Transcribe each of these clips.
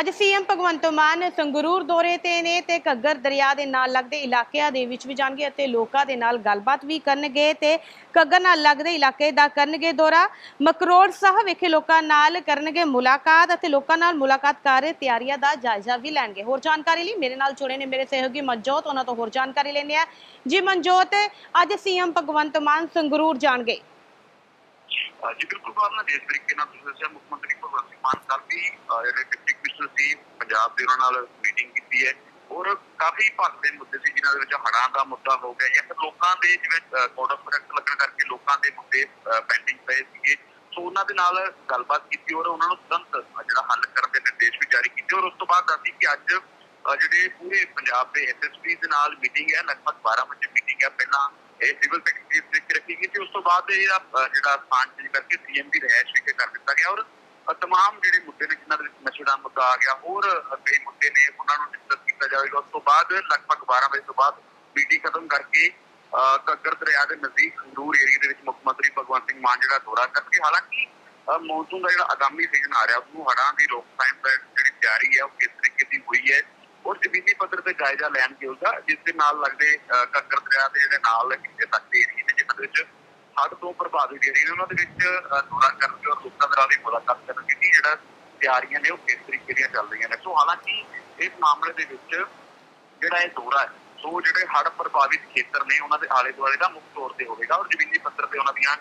ਅੱਜ ਸੀਐਮ ਭਗਵੰਤ ਮਾਨ ਸੰਗਰੂਰ ਦੌਰੇ ਤੇ ਨੇ ਤੇ ਘੱਗਰ ਦਰਿਆ ਦੇ ਨਾਲ ਲੱਗਦੇ ਇਲਾਕਿਆਂ ਦੇ ਵਿੱਚ ਵੀ ਜਾਣਗੇ ਅਤੇ ਲੋਕਾਂ ਦੇ ਨਾਲ ਗੱਲਬਾਤ ਵੀ ਕਰਨਗੇ ਤੇ ਘੱਗਰ ਨਾਲ ਲੱਗਦੇ ਇਲਾਕੇ ਦਾ ਕਰਨਗੇ ਦੌਰਾ। ਮਕਰੋੜ ਸਾਹਿਬ ਵਿਖੇ ਲੋਕਾਂ ਨਾਲ ਕਰਨਗੇ ਮੁਲਾਕਾਤ ਅਤੇ ਲੋਕਾਂ ਨਾਲ ਮੁਲਾਕਾਤ ਕਰ ਤਿਆਰੀਆਂ ਦਾ ਜਾਇਜ਼ਾ ਵੀ ਲੈਣਗੇ। ਹੋਰ ਜਾਣਕਾਰੀ ਲਈ ਮੇਰੇ ਨਾਲ ਜੁੜੇ ਨੇ ਮੇਰੇ ਸਹਿਯੋਗੀ ਮਨਜੋਤ, ਉਹਨਾਂ ਤੋਂ ਹੋਰ ਜਾਣਕਾਰੀ ਲੈਂਦੇ ਆ ਜੀ ਮਨਜੋਤ, ਅੱਜ ਸੀਐਮ ਭਗਵੰਤ ਮਾਨ ਸੰਗਰੂਰ ਜਾਣਗੇ। ਜੀ, ਬਿਲਕੁਲ ਬਾਤ ਨਾਲ ਜਿਸ ਤਰੀਕੇ ਨਾਲ ਤੁਸੀਂ ਦੱਸਿਆ, ਮੁੱਖ ਮੰਤਰੀ ਭਗਵੰਤ ਕਾਫੀ ਜਿਹੜੇ ਡਿਪਟੀ ਕਮਿਸ਼ਨਰ ਸੀ, ਪੰਜਾਬ ਦੇ ਨਾਲ ਮੀਟਿੰਗ ਕੀਤੀ ਹੈ। ਔਰ ਕਾਫੀ ਭਾਰਤ ਦੇ ਮੁੱਦੇ ਸੀ, ਜਿਨ੍ਹਾਂ ਦੇ ਵਿੱਚ ਹੜਾਂ ਦਾ ਮੁੱਦਾ ਹੋ ਗਿਆ, ਜਾਂ ਲੋਕਾਂ ਦੇ ਜਿਵੇਂ ਕੋਡ ਆਫ ਕੰਡਕਟ ਲੱਗਣ ਕਰਕੇ ਲੋਕਾਂ ਦੇ ਮੁੱਦੇ ਪੈਂਡਿੰਗ ਪਏ ਸੀਗੇ। ਸੋ ਉਹਨਾਂ ਦੇ ਨਾਲ ਗੱਲਬਾਤ ਕੀਤੀ ਔਰ ਉਹਨਾਂ ਨੂੰ ਤੁਰੰਤ ਜਿਹੜਾ ਹੱਲ ਕਰਨ ਦੇ ਨਿਰਦੇਸ਼ ਵੀ ਜਾਰੀ ਕੀਤੇ। ਔਰ ਉਸ ਤੋਂ ਬਾਅਦ ਦੱਸੀ ਕਿ ਅੱਜ ਜਿਹੜੇ ਪੂਰੇ ਪੰਜਾਬ ਦੇ ਐਸਐਸਪੀ ਦੇ ਨਾਲ ਮੀਟਿੰਗ ਹੈ, ਲਗਭਗ 12 ਵਜੇ ਮੀਟਿੰਗ ਹੈ। ਪਹਿਲਾਂ ਇਹ ਸਿਵਲ ਸੈਕਟਰੀ ਤੇ ਰੱਖੀ ਗਈ ਤੇ ਉਸ ਤੋਂ ਬਾਅਦ ਇਹ ਜਿਹੜਾ ਸਥਾਨ ਚੇਂਜ ਕਰਕੇ ਸੀਐਮ ਦੀ ਰਹਿائش ਵੀ ਕਰ ਦਿੱਤਾ ਗਿਆ। ਔਰ ਅਹ ਜਿਹੜੇ ਮੁੱਦੇ ਨੇ ਜਿਨ੍ਹਾਂ ਦੇ ਵਿੱਚ ਨਸ਼ੇ ਦਾ ਮੁੱਦਾ ਆ ਗਿਆ ਹੋਰ ਕਈ ਮੁੱਦੇ ਨੇ ਉਹਨਾਂ ਨੂੰ ਡਿਸਕਸ ਕੀਤਾ ਜਾਵੇਗਾ। ਉਸ ਤੋਂ ਬਾਅਦ ਲਗਭਗ 12 ਵਜੇ ਤੋਂ ਬਾਅਦ ਮੀਟਿੰਗ ਖਤਮ ਕਰਕੇ ਅਹ ਦਰਿਆ ਦੇ ਨਜ਼ਦੀਕ ਸੰਗਰੂਰ ਏਰੀਆ ਦੇ ਵਿੱਚ ਮੁੱਖ ਮੰਤਰੀ ਭਗਵੰਤ ਸਿੰਘ ਮਾਨ ਜਿਹੜਾ ਦੌਰਾ ਕਰਨਗੇ ਹਾਲਾਂਕਿ ਮੌਨਸੂਨ ਦਾ ਜਿਹੜਾ ਆਗਾਮੀ ਸੀਜ਼ਨ ਆ ਰਿਹਾ ਉਸ ਨੂੰ ਹੜ੍ਹਾਂ ਦੀ ਰੋਕਥਾਮ ਦਾ ਜਿਹੜੀ ਤਿਆਰੀ ਹੈ ਉਹ ਕਿਸ ਤਰੀਕੇ ਦੀ ਹੋਈ ਹੈ ਔਰ ਜ਼ਮੀਨੀ ਪੱਧਰ ਤੇ ਜਾਇਜ਼ਾ ਲੈਣ ਕੇ ਉਸਦਾ ਜਿਸ ਦੇ ਨਾਲ ਲੱਗਦੇ ਅਹ, ਘੱਗਰ ਦਰਿਆ ਦੇ ਜਿਹੜੇ ਨਾਲ ਕਿਤੇ ਤੱਕ ਏਰੀਏ ਨੇ ਜਿਨ੍ਹਾਂ ਦੇ ਵਿੱਚ ਹੜ੍ਹ ਤੋਂ ਪ੍ਰਭਾਵਿਤ ਏਰੀਏ ਨੇ ਉਹਨਾਂ ਦੇ ਵਿੱਚ ਦੌਰਾ ਕਰਕੇ ਔਰ ਲੋਕਾਂ ਦੇ ਨਾਲ ਵੀ ਮੁਲਾਕਾਤ ਕਰਨ ਦੀ ਜਿਹੜਾ ਤਿਆਰੀਆਂ ਨੇ, ਉਹ ਕਿਸ ਤਰੀਕੇ ਦੀਆਂ ਚੱਲ ਰਹੀਆਂ ਨੇ। ਸੋ ਹਾਲਾਂਕਿ ਇਸ ਮਾਮਲੇ ਦੇ ਵਿੱਚ ਜਿਹੜਾ ਇਹ ਦੌਰਾ ਹੈ, ਸੋ ਜਿਹੜੇ ਹੜ੍ਹ ਪ੍ਰਭਾਵਿਤ ਖੇਤਰ ਨੇ, ਉਹਨਾਂ ਦੇ ਆਲੇ ਦੁਆਲੇ ਦਾ ਮੁੱਖ ਤੌਰ ਤੇ ਹੋਵੇਗਾ ਔਰ ਜ਼ਮੀਨੀ ਪੱਧਰ ਤੇ ਉਹਨਾਂ ਦੀਆਂ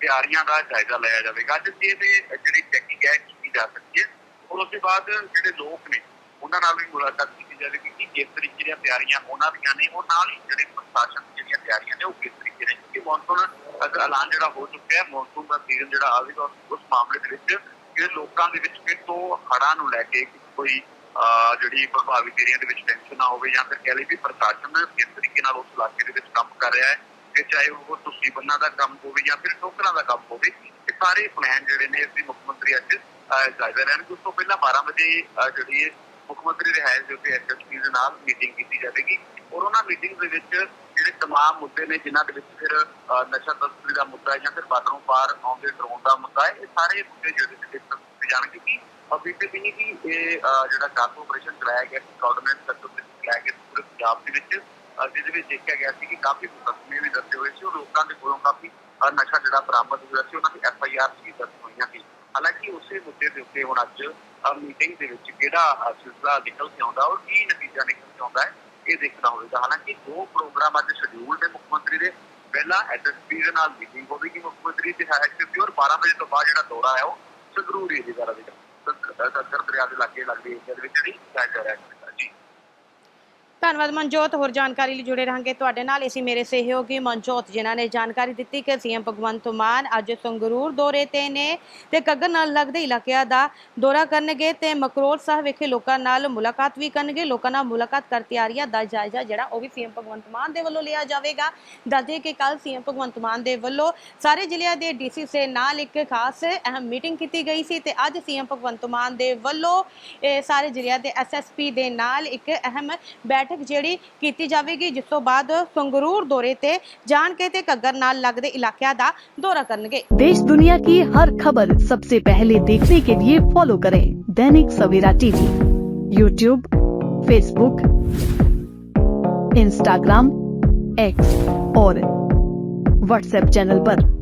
ਤਿਆਰੀਆਂ ਦਾ ਜਾਇਜ਼ਾ ਲਿਆ ਜਾਵੇਗਾ। ਅੱਜ ਇਹਦੇ ਜਿਹੜੀ ਚੈਕਿੰਗ ਹੈ ਕੀਤੀ ਜਾ ਸਕਦੀ ਹੈ, ਔਰ ਉਸ ਤੋਂ ਬਾਅਦ ਜਿਹੜੇ ਲੋਕ ਨੇ, ਉਹਨਾਂ ਨਾਲ ਵੀ ਮੁਲਾਕਾਤ ਕੀਤੀ ਜਾਵੇਗੀ ਕਿ ਕਿਸ ਤਰੀਕੇ ਦੀਆਂ ਤਿਆਰੀਆਂ ਉਹਨਾਂ ਦੀਆਂ ਨੇ, ਉਹ ਨਾਲ ਹੀ ਜਿਹੜੇ ਪ੍ਰਸ਼ਾਸਨ ਦੀਆਂ ਜਿਹੜੀਆਂ ਤਿਆਰੀਆਂ ਨੇ, ਉਹ ਕਿਸ ਤਰੀਕੇ ਨੇ, ਕਿਉਂਕਿ ਮੌਨਸੂਨ ਦਾ ਐਲਾਨ ਜਿਹੜਾ ਹੋ ਚੁੱਕਿਆ ਹੈ ਮੌਨਸੂਨ ਦਾ ਸੀਜ਼ਨ ਜਿਹੜਾ ਆਵੇਗਾ ਉਸ ਮਾਮਲੇ ਦੇ ਵਿੱਚ ਜਿਹੜੇ ਲੋਕਾਂ ਦੇ ਵਿੱਚ ਫਿਰ ਤੋਂ ਹੜ੍ਹਾਂ ਨੂੰ ਲੈ ਕੇ ਕੋਈ ਜਿਹੜੀ ਪ੍ਰਭਾਵਿਤ ਏਰੀਆ ਦੇ ਵਿੱਚ ਟੈਨਸ਼ਨ ਨਾ ਹੋਵੇ ਜਾਂ ਫਿਰ ਕਹਿ ਲਈ ਵੀ ਪ੍ਰਸ਼ਾਸਨ ਕਿਸ ਤਰੀਕੇ ਨਾਲ ਉਸ ਇਲਾਕੇ ਦੇ ਵਿੱਚ ਕੰਮ ਕਰ ਰਿਹਾ ਹੈ ਤੇ ਚਾਹੇ ਉਹ ਤੁਸੀਂ ਬੰਨਾ ਦਾ ਕੰਮ ਹੋਵੇ ਜਾਂ ਫਿਰ ਟੋਕਰਾਂ ਦਾ ਕੰਮ ਹੋਵੇ, ਇਹ ਸਾਰੇ ਪਲਾਨ ਜਿਹੜੇ ਨੇ ਅਸੀਂ ਮੁੱਖ ਮੰਤਰੀ ਅੱਜ ਜਾਇਜ਼ਾ ਲੈਣਗੇ। ਉਸ ਤੋਂ ਪਹਿਲਾਂ 12 ਵਜੇ ਜਿਹੜੀ ਮੁੱਖ ਮੰਤਰੀ ਰਿਹਾਇਸ਼ ਦੇ ਉੱਤੇ ਐਸਐਸਪੀ ਦੇ ਨਾਲ ਮੀਟਿੰਗ ਕੀਤੀ ਜਾਵੇਗੀ। ਔਰ ਉਹਨਾਂ ਮੀਟਿੰਗ ਦੇ ਵਿੱਚ ਜਿਹੜੇ ਤਮਾਮ ਮੁੱਦੇ ਨੇ, ਜਿਨ੍ਹਾਂ ਦੇ ਵਿੱਚ ਫਿਰ ਨਸ਼ਾ ਤਸਕਰੀ ਦਾ ਮੁੱਦਾ ਜਾਂ ਫਿਰ ਬਾਦਲੋਂ ਪਾਰ ਆਉਂਦੇ ਡਰੋਨ ਦਾ ਮੁੱਦਾ, ਇਹ ਸਾਰੇ ਮੁੱਦੇ ਜਿਹੜੇ ਡਿਸਕਸ ਕੀਤੇ ਜਾਣਗੇ ਕਿ ਬੀਜੇਪੀ ਨੇ ਵੀ ਇਹ ਜਿਹੜਾ ਕਾਸ ਆਪਰੇਸ਼ਨ ਚਲਾਇਆ ਗਿਆ ਸੀ ਕੋਆਰਡੀਨੇਟ ਸੈਕਟਰ ਦੇ ਚਲਾਇਆ ਗਿਆ, ਪੂਰੇ ਪੰਜਾਬ ਦੇ ਵਿੱਚ ਜਿਹਦੇ ਵਿੱਚ ਦੇਖਿਆ ਗਿਆ ਸੀ ਕਿ ਕਾਫੀ ਮੁਕੱਦਮੇ ਵੀ ਦੱਸੇ ਹੋਏ ਸੀ ਔਰ ਲੋਕਾਂ ਦੇ ਕੋਲੋਂ ਕਾਫੀ ਨਸ਼ਾ ਜਿਹੜਾ ਬਰਾਮਦ ਹੋਇਆ ਸੀ, ਉਹਨਾਂ ਦੀ ਐਫ ਆਈ ਆਰ ਵੀ ਦਰਜ ਹੋਈਆਂ ਸੀ। ਹਾਲਾਂਕਿ ਉਸੇ ਮੁੱਦੇ ਦੇ ਉੱਤੇ ਹੁਣ ਅੱਜ ਮੀਟਿੰਗ ਦੇ ਵਿੱਚ ਕਿਹੜਾ ਸਿਲਸਿਲਾ ਨਿਕਲ ਕੇ ਆਉਂਦਾ ਔਰ ਕੀ ਨਤੀਜਾ ਨਿਕਲ ਕੇ ਦੇਖਣਾ ਹੋਵੇਗਾ। ਹਾਲਾਂਕਿ ਦੋ ਪ੍ਰੋਗਰਾਮ ਅੱਜ ਸ਼ਡਿਊਲ ਨੇ ਮੁੱਖ ਮੰਤਰੀ ਦੇ। ਪਹਿਲਾਂ ਐਸਐਸਪੀ ਦੇ ਨਾਲ ਮੀਟਿੰਗ ਹੋਵੇਗੀ ਮੁੱਖ ਮੰਤਰੀ ਦੀ ਹਾਇਰ ਔਰ 12 ਵਜੇ ਤੋਂ ਬਾਅਦ ਜਿਹੜਾ ਦੌਰਾ ਹੈ ਉਹ ਸੰਗਰੂਰ ਏਰੀਆ ਦਾ ਰਹੇਗਾ ਸੱਤਰ ਦਰਿਆ ਦੇ ਲਾਗੇ ਲੱਗਦੇ ਏਰੀਆ ਦੇ ਵਿੱਚ ਜਿਹੜੀ ਜਾਇਜ਼ਾ ਰਿਹਾ ਧੰਨਵਾਦ ਮਨਜੋਤ, ਹੋਰ ਜਾਣਕਾਰੀ ਲਈ ਜੁੜੇ ਰਹਾਂਗੇ ਤੁਹਾਡੇ ਨਾਲ। ਅਸੀਂ ਮੇਰੇ ਸਹਿਯੋਗੀ ਮਨਜੋਤ, ਜਿਨ੍ਹਾਂ ਨੇ ਜਾਣਕਾਰੀ ਦਿੱਤੀ ਕਿ ਸੀਐਮ ਭਗਵੰਤ ਮਾਨ ਅੱਜ ਸੰਗਰੂਰ ਦੌਰੇ ਤੇ ਨੇ ਤੇ ਕੱਗਰ ਨਾਲ ਲੱਗਦੇ ਇਲਾਕਿਆਂ ਦਾ ਦੌਰਾ ਕਰਨਗੇ ਤੇ ਮਕਰੋੜ ਸਾਹਿਬ ਵਿਖੇ ਲੋਕਾਂ ਨਾਲ ਮੁਲਾਕਾਤ ਵੀ ਕਰਨਗੇ। ਲੋਕਾਂ ਨਾਲ ਮੁਲਾਕਾਤ ਕਰ ਤਿਆਰੀਆਂ ਦਾ ਜਾਇਜ਼ਾ ਜਿਹੜਾ ਉਹ ਵੀ ਸੀਐਮ ਭਗਵੰਤ ਮਾਨ ਦੇ ਵੱਲੋਂ ਲਿਆ ਜਾਵੇਗਾ। ਦੱਸਦੇ ਕਿ ਕੱਲ ਸੀਐਮ ਭਗਵੰਤ ਮਾਨ ਦੇ ਵੱਲੋਂ ਸਾਰੇ ਜ਼ਿਲ੍ਹਿਆਂ ਦੇ ਡੀਸੀ ਸੇ ਨਾਲ ਇੱਕ ਖਾਸ ਅਹਿਮ ਮੀਟਿੰਗ ਕੀਤੀ ਗਈ ਸੀ ਤੇ ਅੱਜ ਸੀਐਮ ਭਗਵੰਤ ਮਾਨ ਦੇ ਵੱਲੋਂ ਇਹ ਸਾਰੇ ਜ਼ਿਲ੍ਹਿਆਂ ਦੇ ਐਸਐਸਪੀ ਦੇ ਨਾਲ ਇੱਕ ਅਹਿਮ ਬੈਠਕ ਜਿਹੜੀ ਕੀਤੀ ਜਾਵੇਗੀ ਜਿਸ ਤੋਂ ਬਾਅਦ ਸੰਗਰੂਰ ਦੌਰੇ ਤੇ ਜਾਣ ਕੇ ਤੇ ਘੱਗਰ ਨਾਲ ਲੱਗਦੇ ਇਲਾਕਿਆਂ ਦਾ ਦੌਰਾ ਕਰਨਗੇ देश दुनिया की हर खबर सबसे पहले देखने के लिए फॉलो करें Dainik Savera TV YouTube Facebook Instagram X और व्हाट्सएप चैनल पर।